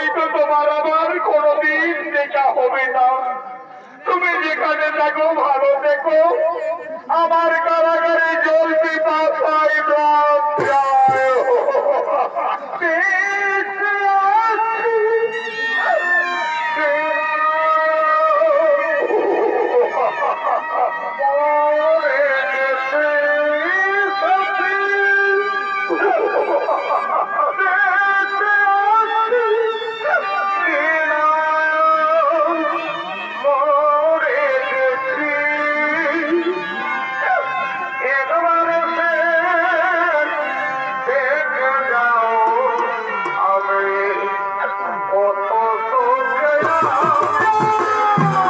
হয়তো তোমার আবার কোনোদিন দেখা হবে না। তুমি যেখানে থাকো ভালো দেখো আমার কারাগার おはようございます。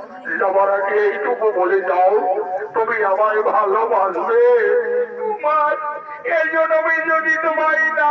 যাবার আগে এইটুকু বলে যাও তুমি আমায় ভালোবাসবে। তোমার, এই জন্য আমি যদি তোমায় না